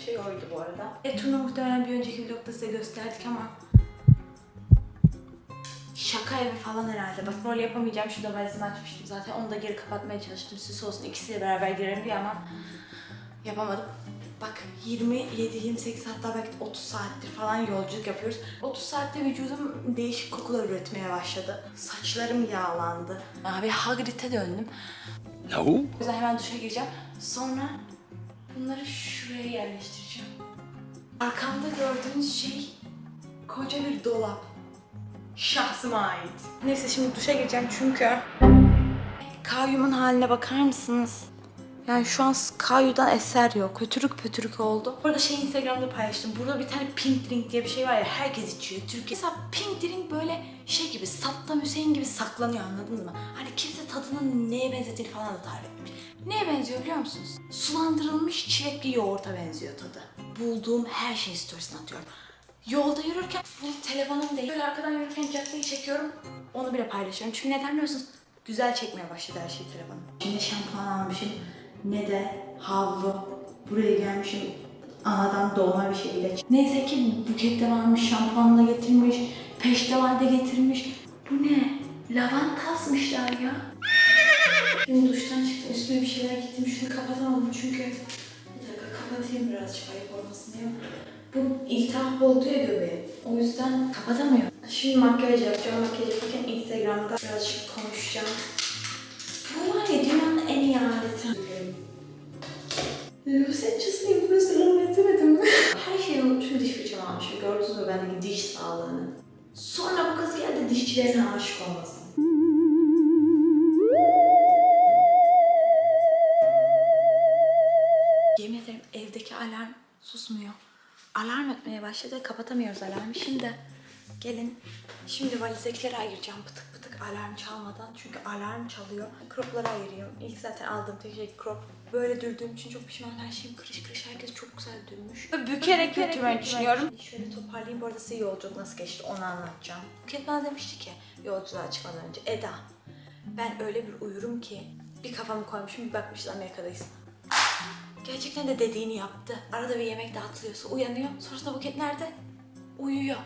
şey oydu bu arada. E turnu muhtemelen bir önceki vlogda size gösterdik ama Şaka evi falan herhalde. Bak rol yapamayacağım. Şurada valizimi açmıştım zaten. Onu da geri kapatmaya çalıştım. Süs olsun ikisiyle beraber girerim diye ama yapamadım. Bak 27-28 hatta belki 30 saattir falan yolculuk yapıyoruz. 30 saatte vücudum değişik kokular üretmeye başladı. Saçlarım yağlandı. Abi Hagrid'e döndüm. No. O yüzden hemen duşa gireceğim. Sonra bunları şuraya yerleştireceğim. Arkamda gördüğünüz şey koca bir dolap. Şahsıma ait. Neyse şimdi duşa gireceğim çünkü kayyumun haline bakar mısınız? Yani şu an kayyudan eser yok. Kötürük pötürük oldu. Burada şey Instagram'da paylaştım. Burada bir tane pink drink diye bir şey var ya herkes içiyor. Türkiye. Mesela pink drink böyle şey gibi Saddam Hüseyin gibi saklanıyor anladın mı? Hani kimse tadının neye benzediğini falan da tarif etmiş. Neye benziyor biliyor musunuz? Sulandırılmış çilekli yoğurta benziyor tadı. Bulduğum her şeyi storiesine atıyorum. Yolda yürürken bu telefonum değil. Böyle arkadan yürürken caddeyi çekiyorum. Onu bile paylaşıyorum. Çünkü neden biliyor musunuz? Güzel çekmeye başladı her şey telefonum. Ne şampuan almışım ne de havlu. Buraya gelmişim anadan doğma bir şekilde. Neyse ki bukette varmış, şampuan da getirmiş, peştemal de getirmiş. Bu ne? Lavanta asmışlar ya. Şimdi duştan çıktım, üstüme bir şeyler gittim. Şunu kapatamadım çünkü... Bir dakika kapatayım birazcık ayıp olmasın diye. Bu iltihap oldu ya göbeğim. O yüzden kapatamıyorum. Şimdi makyaj yapacağım. Makyaj yaparken Instagram'da birazcık konuşacağım. Bu var ya dünyanın aleti. Los Angeles'ın influencerlarına benzemedim mi? Her şeyi unutmuşum diş fırçamı almışım. Gördünüz mü bendeki diş sağlığını? Sonra bu kız geldi dişçilerine aşık olmasın. Yemin ederim evdeki alarm susmuyor. Alarm ötmeye başladı. Kapatamıyoruz alarmı. Şimdi gelin. Şimdi valizekilere ayıracağım pıtık alarm çalmadan. Çünkü alarm çalıyor. Cropları ayırıyorum. İlk zaten aldığım tek şey crop. Böyle dürdüğüm için çok pişmanım. Her şeyim kırış kırış. Herkes çok güzel dürmüş. Ve bükerek götürmeyi düşünüyorum. Şöyle toparlayayım. Bu arada size yolculuk nasıl geçti onu anlatacağım. Buket bana demişti ki yolculuğa çıkmadan önce. Eda ben öyle bir uyurum ki bir kafamı koymuşum bir bakmışız Amerika'dayız. Gerçekten de dediğini yaptı. Arada bir yemek dağıtılıyorsa uyanıyor. Sonrasında Buket nerede? Uyuyor.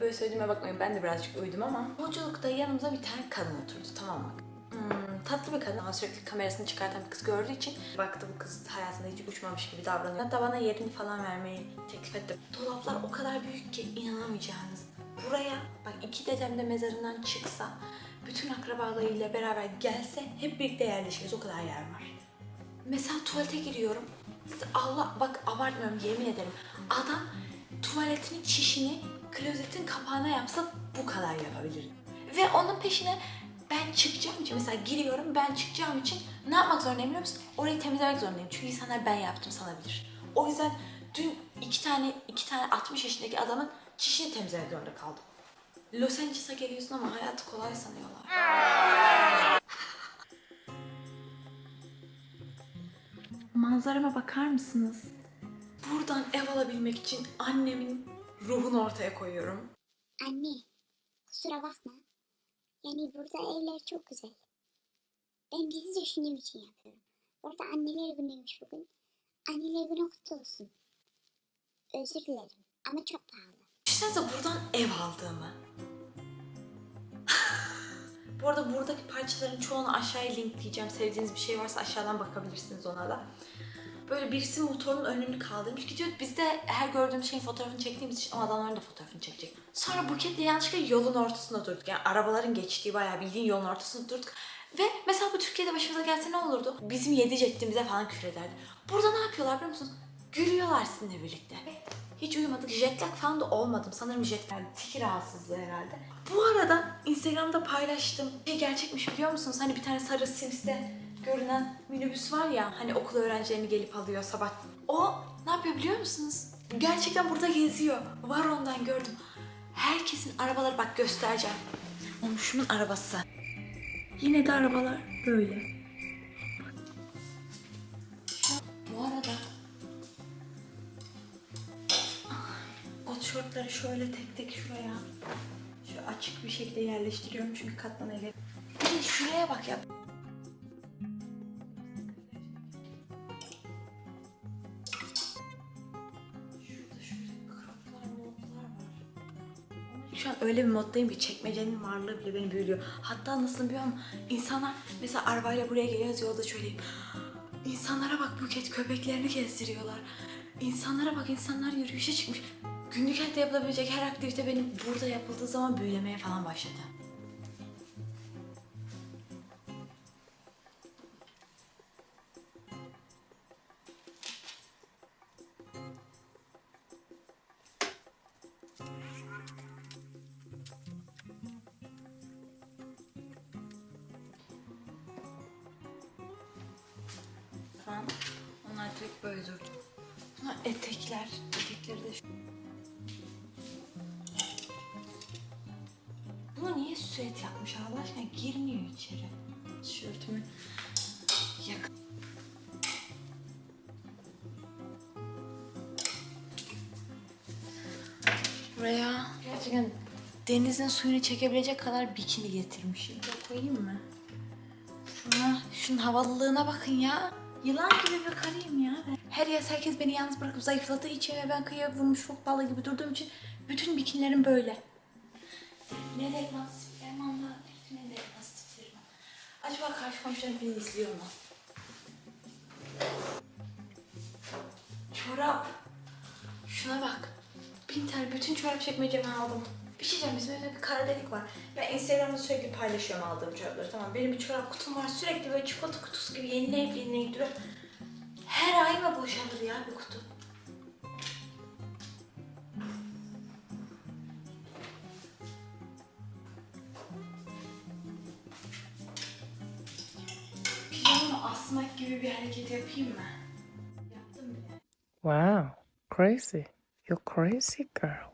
Böyle söylediğime bakmayın ben de birazcık uyudum ama. Yolculukta yanımıza bir tane kadın oturdu tamam mı? Hmm, tatlı bir kadın ama sürekli kamerasını çıkartan bir kız gördüğü için baktı bu kız hayatında hiç uçmamış gibi davranıyor. Hatta bana yerini falan vermeyi teklif etti. Dolaplar o kadar büyük ki inanamayacağınız. Buraya bak iki dedem de mezarından çıksa bütün akrabalarıyla beraber gelse hep birlikte yerleşiriz o kadar yer var. Mesela tuvalete giriyorum. Allah bak abartmıyorum yemin ederim. Adam tuvaletinin çişini klozetin kapağına yapsa bu kadar yapabilir. Ve onun peşine ben çıkacağım için mesela giriyorum ben çıkacağım için ne yapmak zorundayım biliyor musun? Orayı temizlemek zorundayım. Çünkü insanlar ben yaptım sanabilir. O yüzden dün iki tane iki tane 60 yaşındaki adamın çişini temizlemek zorunda kaldım. Los Angeles'a geliyorsun ama hayatı kolay sanıyorlar. Manzarama bakar mısınız? Buradan ev alabilmek için annemin ruhunu ortaya koyuyorum. Anne, kusura bakma. Yani burada evler çok güzel. Ben bizi düşündüğüm için yapıyorum. Orada anneler günüymüş bugün. Anneler günü kutlu olsun. Özür dilerim ama çok pahalı. Düşünsenize buradan ev aldığımı. Bu arada buradaki parçaların çoğunu aşağıya linkleyeceğim. Sevdiğiniz bir şey varsa aşağıdan bakabilirsiniz ona da. Böyle birisi motorun önünü kaldırmış gidiyor. Biz de her gördüğümüz şeyin fotoğrafını çektiğimiz için o adamların da fotoğrafını çekecek. Sonra buketle yanlışlıkla yolun ortasında durduk. Yani arabaların geçtiği bayağı bildiğin yolun ortasında durduk. Ve mesela bu Türkiye'de başımıza gelse ne olurdu? Bizim yedi ceddimize falan küfür ederdi. Burada ne yapıyorlar biliyor musunuz? Gülüyorlar sizinle birlikte. Hiç uyumadık. Jet lag falan da olmadım. Sanırım jet lag. Tiki rahatsızlığı herhalde. Bu arada Instagram'da paylaştım. Şey gerçekmiş biliyor musunuz? Hani bir tane sarı Sims'te görünen minibüs var ya. Hani okul öğrencilerini gelip alıyor sabah. O ne yapıyor biliyor musunuz? Gerçekten burada geziyor. Var ondan gördüm. Herkesin arabaları bak göstereceğim. Olmuşumun arabası. Yine de arabalar böyle. Bu arada Kot şortları şöyle tek tek şuraya. Şöyle açık bir şekilde yerleştiriyorum çünkü katlanabilir. Bir de şuraya bak ya. Şu an öyle bir moddayım ki çekmecenin varlığı bile beni büyülüyor. Hatta nasıl biliyor musun? İnsanlar mesela arabayla buraya geliyoruz yolda söyleyeyim. İnsanlara bak buket köpeklerini gezdiriyorlar. İnsanlara bak insanlar yürüyüşe çıkmış. Günlük hayatta yapılabilecek her aktivite benim burada yapıldığı zaman büyülemeye falan başladı. Direkt böyle. Bunlar etekler. Etekleri de şu. Bunu niye süet yapmış Allah aşkına? Girmiyor içeri. Tişörtümü yak. Buraya gerçekten denizin suyunu çekebilecek kadar bikini getirmişim. Koyayım mı? Şuna, şunun havalılığına bakın ya. Yılan gibi bir karıyım ya. ben. Her yaz herkes beni yalnız bırakıp zayıfladığı için ve ben kıyıya vurmuş fok balığı gibi durduğum için bütün bikinilerim böyle. Ne de nasip Erman'da ne de nasip Erman. Acaba karşı komşularım beni izliyor mu? Çorap. Şuna bak. Bin tane bütün çorap çekmecemi aldım. Bir şey diyeceğim bizim evde bir kara delik var. Ben Instagram'da sürekli paylaşıyorum aldığım çorapları tamam. Benim bir çorap kutum var sürekli böyle çikolata kutusu gibi yenileyip yenileyip duruyor. Her ay mı boşalır ya bir kutu? Pijamamı asmak gibi bir hareket yapayım mı? Yaptım bile. Wow, crazy. You're crazy girl.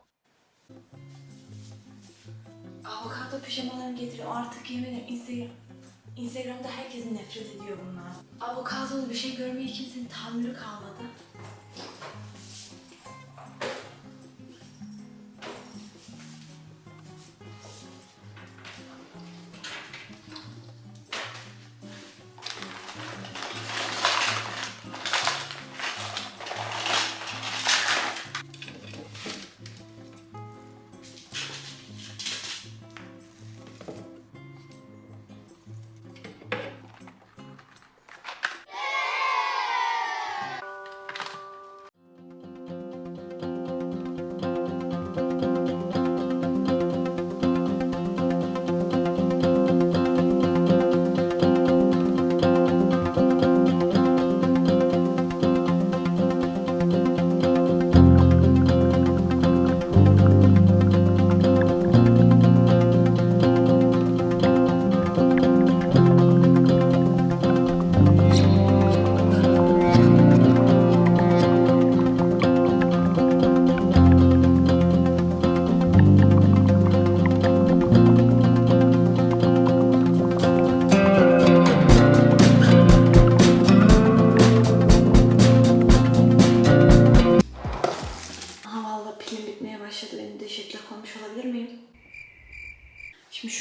Avokado pijamalarımı getiriyorum. Artık yemin ederim Instagram. Instagram'da herkes nefret ediyor bunlar. Avokadolu bir şey görmeye kimsenin tahammülü kalmadı.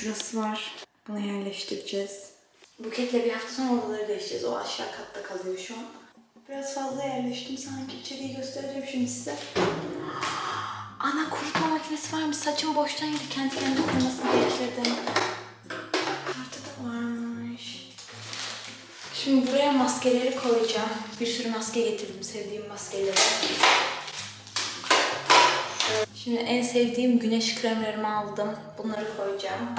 Şurası var. Bunu yerleştireceğiz. Buketle bir hafta sonra odaları değişeceğiz. O aşağı katta kalıyor şu an. Biraz fazla yerleştim. Sanki içeriği göstereceğim şimdi size. Ana kurutma makinesi varmış. Saçım boştan yedi. Kendi kendine kurumasını bekledim. Kartı da varmış. Şimdi buraya maskeleri koyacağım. Bir sürü maske getirdim. Sevdiğim maskeleri. Şimdi en sevdiğim güneş kremlerimi aldım. Bunları koyacağım.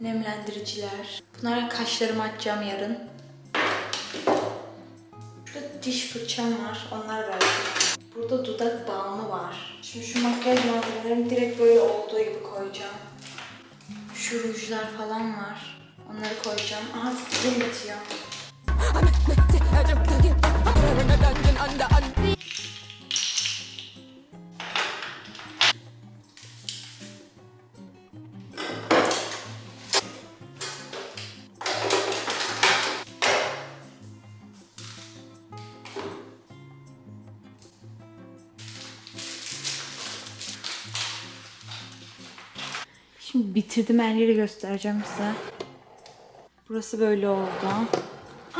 Nemlendiriciler. Bunlara kaşlarımı açacağım yarın. Şurada diş fırçam var. Onlar var. Burada dudak balmı var. Şimdi şu makyaj malzemelerimi direkt böyle olduğu gibi koyacağım. Şu rujlar falan var. Onları koyacağım. Dilim bitiyor. Şimdi bitirdim her yeri göstereceğim size. Burası böyle oldu.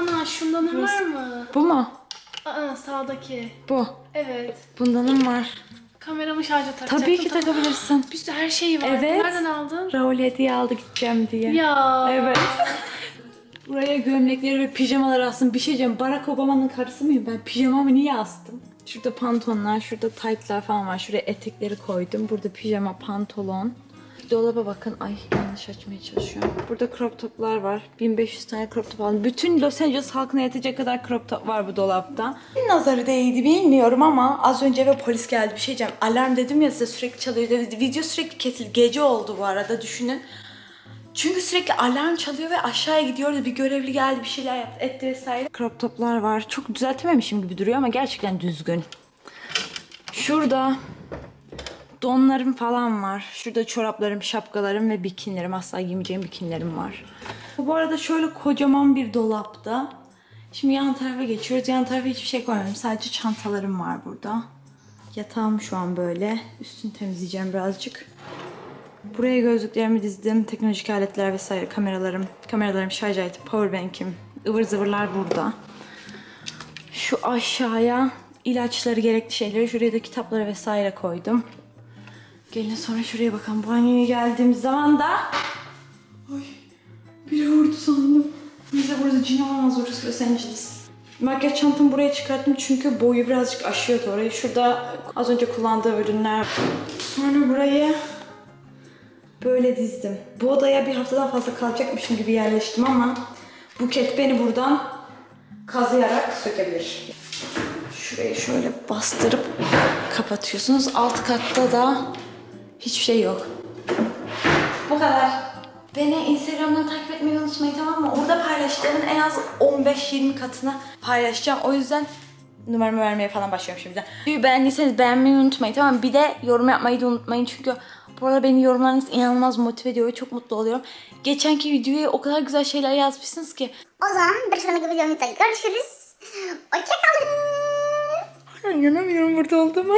Ana şundan Burası- var mı? Bu mu? Aa sağdaki. Bu. Evet. Bundanım var. Kameramı şarja takacaktım. Tabii ki takabilirsin. Bir sürü her şeyi var. Evet. Nereden aldın? Raul hediye aldı gideceğim diye. Ya. Evet. Buraya gömlekleri ve pijamaları astım. Bir şey diyeceğim. Barack Obama'nın karısı mıyım ben? Pijamamı niye astım? Şurada pantolonlar, şurada taytlar falan var. Şuraya etekleri koydum. Burada pijama, pantolon. Dolaba bakın. Ay yanlış açmaya çalışıyorum. Burada crop toplar var. 1500 tane crop top aldım. Bütün Los Angeles halkına yetecek kadar crop top var bu dolapta. Nazarı değdi bilmiyorum ama az önce eve polis geldi. Bir şey diyeceğim. Alarm dedim ya size sürekli çalıyor dedi. Video sürekli kesildi. Gece oldu bu arada düşünün. Çünkü sürekli alarm çalıyor ve aşağıya gidiyordu. Bir görevli geldi bir şeyler yaptı etti vesaire. Crop toplar var. Çok düzeltememişim gibi duruyor ama gerçekten düzgün. Şurada donlarım falan var. Şurada çoraplarım, şapkalarım ve bikinilerim. Asla giymeyeceğim bikinilerim var. Bu arada şöyle kocaman bir dolapta. Şimdi yan tarafa geçiyoruz. Yan tarafa hiçbir şey koymadım. Sadece çantalarım var burada. Yatağım şu an böyle. Üstünü temizleyeceğim birazcık. Buraya gözlüklerimi dizdim. Teknolojik aletler vesaire kameralarım. Kameralarım, şarj aleti, powerbank'im. ıvır zıvırlar burada. Şu aşağıya ilaçları, gerekli şeyleri, şuraya da kitapları vesaire koydum. Gelin sonra şuraya bakalım. Banyoya geldiğimiz zaman da... Ay, biri vurdu sandım. Bize burada cin olamaz orası Los Angeles. Makyaj çantamı buraya çıkarttım çünkü boyu birazcık aşıyordu orayı. Şurada az önce kullandığım ürünler. Sonra burayı böyle dizdim. Bu odaya bir haftadan fazla kalacakmışım gibi yerleştim ama Buket beni buradan kazıyarak sökebilir. Şurayı şöyle bastırıp kapatıyorsunuz. Alt katta da hiçbir şey yok. Bu kadar. Beni Instagram'dan takip etmeyi unutmayın tamam mı? Orada paylaştığımın en az 15-20 katını paylaşacağım. O yüzden numaramı vermeye falan başlıyorum şimdiden. Videoyu beğendiyseniz beğenmeyi unutmayın tamam mı? Bir de yorum yapmayı da unutmayın çünkü bu arada beni yorumlarınız inanılmaz motive ediyor ve çok mutlu oluyorum. Geçenki videoya o kadar güzel şeyler yazmışsınız ki. O zaman bir sonraki videomuzda görüşürüz. Hoşçakalın. İnanamıyorum burada olduğuma.